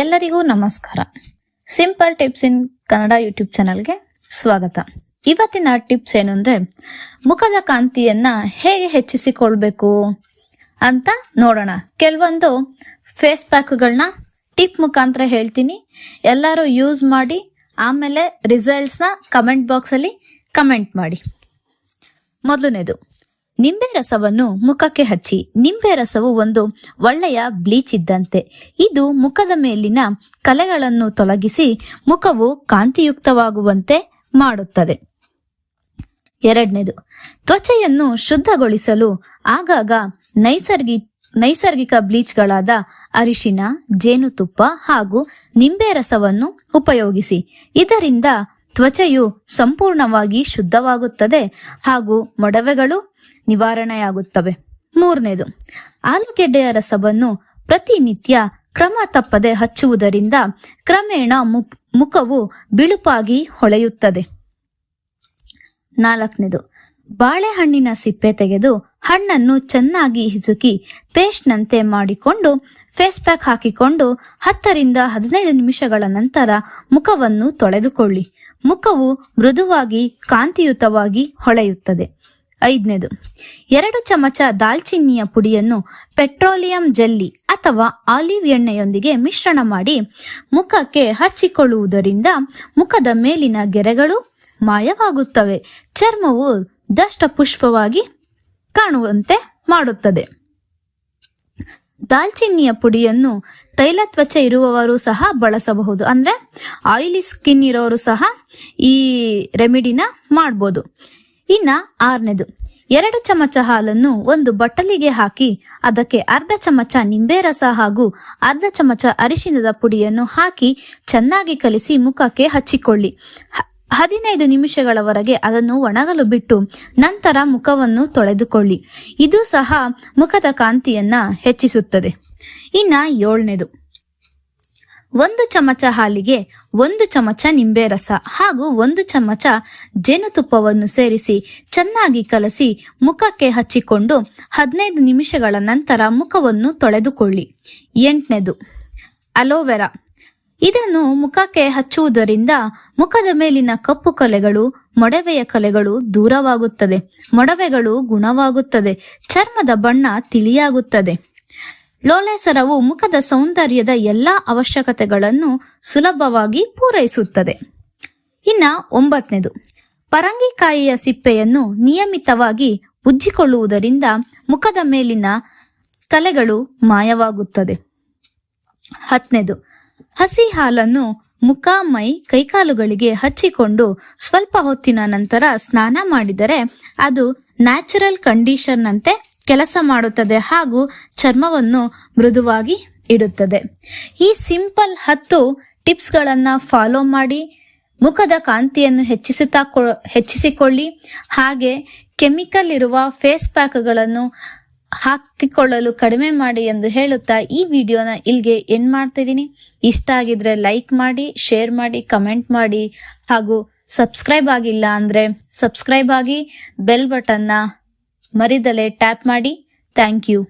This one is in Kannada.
ಎಲ್ಲರಿಗೂ ನಮಸ್ಕಾರ. Simple tips in Kannada YouTube ಚಾನಲ್ಗೆ ಸ್ವಾಗತ. ಇವತ್ತಿನ ಟಿಪ್ಸ್ ಏನು ಅಂದರೆ, ಮುಖದ ಕಾಂತಿಯನ್ನ ಹೇಗೆ ಹೆಚ್ಚಿಸಿಕೊಳ್ಬೇಕು ಅಂತ ನೋಡೋಣ. ಕೆಲವೊಂದು ಫೇಸ್ ಪ್ಯಾಕ್ಗಳನ್ನ ಟಿಪ್ ಮುಖಾಂತರ ಹೇಳ್ತೀನಿ. ಎಲ್ಲರೂ ಯೂಸ್ ಮಾಡಿ, ಆಮೇಲೆ ರಿಸಲ್ಟ್ಸ್ನ ಕಮೆಂಟ್ ಬಾಕ್ಸಲ್ಲಿ ಕಮೆಂಟ್ ಮಾಡಿ. ಮೊದಲನೇದು ನಿಂಬೆ ರಸವನ್ನು ಮುಖಕ್ಕೆ ಹಚ್ಚಿ. ನಿಂಬೆ ರಸವು ಒಂದು ಒಳ್ಳೆಯ ಬ್ಲೀಚ್ ಇದ್ದಂತೆ. ಇದು ಮುಖದ ಮೇಲಿನ ಕಲೆಗಳನ್ನು ತೊಲಗಿಸಿ ಮುಖವು ಕಾಂತಿಯುಕ್ತವಾಗುವಂತೆ ಮಾಡುತ್ತದೆ. ಎರಡನೇದು, ತ್ವಚೆಯನ್ನು ಶುದ್ಧಗೊಳಿಸಲು ಆಗಾಗ ನೈಸರ್ಗಿ, ನೈಸರ್ಗಿಕ ಬ್ಲೀಚ್ಗಳಾದ ಅರಿಶಿನ, ಜೇನುತುಪ್ಪ ಹಾಗೂ ನಿಂಬೆ ರಸವನ್ನು ಉಪಯೋಗಿಸಿ. ಇದರಿಂದ ತ್ವಚೆಯು ಸಂಪೂರ್ಣವಾಗಿ ಶುದ್ಧವಾಗುತ್ತದೆ ಹಾಗೂ ಮೊಡವೆಗಳು ನಿವಾರಣೆಯಾಗುತ್ತವೆ. ಮೂರನೇದು, ಆಲೂಗೆಡ್ಡೆಯ ರಸವನ್ನು ಪ್ರತಿನಿತ್ಯ ಕ್ರಮ ತಪ್ಪದೆ ಹಚ್ಚುವುದರಿಂದ ಕ್ರಮೇಣ ಮುಖವು ಬಿಳುಪಾಗಿ ಹೊಳೆಯುತ್ತದೆ. ನಾಲ್ಕನೇದು, ಬಾಳೆಹಣ್ಣಿನ ಸಿಪ್ಪೆ ತೆಗೆದು ಹಣ್ಣನ್ನು ಚೆನ್ನಾಗಿ ಹಿಸುಕಿ ಪೇಸ್ಟ್ನಂತೆ ಮಾಡಿಕೊಂಡು ಫೇಸ್ ಪ್ಯಾಕ್ ಹಾಕಿಕೊಂಡು ಹತ್ತರಿಂದ ಹದಿನೈದು ನಿಮಿಷಗಳ ನಂತರ ಮುಖವನ್ನು ತೊಳೆದುಕೊಳ್ಳಿ. ಮುಖವು ಮೃದುವಾಗಿ ಕಾಂತಿಯುತವಾಗಿ ಹೊಳೆಯುತ್ತದೆ. ಐದನೇದು, ಎರಡು ಚಮಚ ದಾಲ್ಚಿನ್ನಿಯ ಪುಡಿಯನ್ನು ಪೆಟ್ರೋಲಿಯಂ ಜೆಲ್ಲಿ ಅಥವಾ ಆಲಿವ್ ಎಣ್ಣೆಯೊಂದಿಗೆ ಮಿಶ್ರಣ ಮಾಡಿ ಮುಖಕ್ಕೆ ಹಚ್ಚಿಕೊಳ್ಳುವುದರಿಂದ ಮುಖದ ಮೇಲಿನ ಗೆರೆಗಳು ಮಾಯವಾಗುತ್ತವೆ. ಚರ್ಮವು ದಷ್ಟ ಪುಷ್ಪವಾಗಿ ಕಾಣುವಂತೆ ಮಾಡುತ್ತದೆ. ದಾಲ್ಚಿನ್ನಿಯ ಪುಡಿಯನ್ನು ತೈಲ ತ್ವಚೆ ಇರುವವರು ಸಹ ಬಳಸಬಹುದು. ಅಂದ್ರೆ ಆಯಿಲಿ ಸ್ಕಿನ್ ಇರೋರು ಸಹ ಈ ರೆಮಿಡಿನ ಮಾಡ್ಬೋದು. ಇನ್ನ ಆರನೇದು. ಎರಡು ಚಮಚ ಹಾಲನ್ನು ಒಂದು ಬಟ್ಟಲಿಗೆ ಹಾಕಿ ಅದಕ್ಕೆ ಅರ್ಧ ಚಮಚ ನಿಂಬೆ ರಸ ಹಾಗೂ ಅರ್ಧ ಚಮಚ ಅರಿಶಿನದ ಪುಡಿಯನ್ನು ಹಾಕಿ ಚೆನ್ನಾಗಿ ಕಲಿಸಿ ಮುಖಕ್ಕೆ ಹಚ್ಚಿಕೊಳ್ಳಿ. ಹದಿನೈದು ನಿಮಿಷಗಳವರೆಗೆ ಅದನ್ನು ಒಣಗಲು ಬಿಟ್ಟು ನಂತರ ಮುಖವನ್ನು ತೊಳೆದುಕೊಳ್ಳಿ. ಇದು ಸಹ ಮುಖದ ಕಾಂತಿಯನ್ನ ಹೆಚ್ಚಿಸುತ್ತದೆ. ಇನ್ನ ಏಳನೇದು. ಒಂದು ಚಮಚ ಹಾಲಿಗೆ ಒಂದು ಚಮಚ ನಿಂಬೆ ರಸ ಹಾಗೂ ಒಂದು ಚಮಚ ಜೇನುತುಪ್ಪವನ್ನು ಸೇರಿಸಿ ಚೆನ್ನಾಗಿ ಕಲಸಿ ಮುಖಕ್ಕೆ ಹಚ್ಚಿಕೊಂಡು ಹದಿನೈದು ನಿಮಿಷಗಳ ನಂತರ ಮುಖವನ್ನು ತೊಳೆದುಕೊಳ್ಳಿ. ಎಂಟನೇದು. ಅಲೋವೆರಾ. ಇದನ್ನು ಮುಖಕ್ಕೆ ಹಚ್ಚುವುದರಿಂದ ಮುಖದ ಮೇಲಿನ ಕಪ್ಪು ಕಲೆಗಳು, ಮೊಡವೆಯ ಕಲೆಗಳು ದೂರವಾಗುತ್ತದೆ. ಮೊಡವೆಗಳು ಗುಣವಾಗುತ್ತದೆ. ಚರ್ಮದ ಬಣ್ಣ ತಿಳಿಯಾಗುತ್ತದೆ. ಲೋಳೆಸರವು ಮುಖದ ಸೌಂದರ್ಯದ ಎಲ್ಲಾ ಅವಶ್ಯಕತೆಗಳನ್ನು ಸುಲಭವಾಗಿ ಪೂರೈಸುತ್ತದೆ. ಇನ್ನ ಒಂಬತ್ತನೇದು ಪರಂಗಿಕಾಯಿಯ ಸಿಪ್ಪೆಯನ್ನು ನಿಯಮಿತವಾಗಿ ಉಜ್ಜಿಕೊಳ್ಳುವುದರಿಂದ ಮುಖದ ಮೇಲಿನ ಕಲೆಗಳು ಮಾಯವಾಗುತ್ತದೆ. ಹತ್ತನೇದು ಹಸಿ ಹಾಲನ್ನು ಮುಖ ಮೈ ಕೈಕಾಲುಗಳಿಗೆ ಹಚ್ಚಿಕೊಂಡು ಸ್ವಲ್ಪ ಹೊತ್ತಿನ ನಂತರ ಸ್ನಾನ ಮಾಡಿದರೆ ಅದು ನ್ಯಾಚುರಲ್ ಕಂಡೀಷನ್ ಅಂತೆ ಕೆಲಸ ಮಾಡುತ್ತದೆ ಹಾಗೂ ಚರ್ಮವನ್ನು ಮೃದುವಾಗಿ ಇಡುತ್ತದೆ. ಈ ಸಿಂಪಲ್ ಹತ್ತು ಟಿಪ್ಸ್ಗಳನ್ನು ಫಾಲೋ ಮಾಡಿ, ಮುಖದ ಕಾಂತಿಯನ್ನು ಹೆಚ್ಚಿಸುತ್ತಾ ಹೆಚ್ಚಿಸಿಕೊಳ್ಳಿ. ಹಾಗೆ ಕೆಮಿಕಲ್ ಇರುವ ಫೇಸ್ ಪ್ಯಾಕ್ಗಳನ್ನು ಹಾಕಿಕೊಳ್ಳಲು ಕಡಿಮೆ ಮಾಡಿ ಎಂದು ಹೇಳುತ್ತಾ ಈ ವಿಡಿಯೋನ ಇಲ್ಲಿಗೆ ಎಂಡ್ ಮಾಡ್ತಾ ಇದ್ದೀನಿ ಇಷ್ಟ ಆಗಿದ್ರೆ ಲೈಕ್ ಮಾಡಿ ಶೇರ್ ಮಾಡಿ ಕಮೆಂಟ್ ಮಾಡಿ ಹಾಗೂ ಸಬ್ಸ್ಕ್ರೈಬ್ ಆಗಿಲ್ಲ ಅಂದ್ರೆ ಸಬ್ಸ್ಕ್ರೈಬ್ ಆಗಿ ಬೆಲ್ ಬಟನ್ನ ಮರಿದಲೆ ಟ್ಯಾಪ್ ಮಾಡಿ. Thank you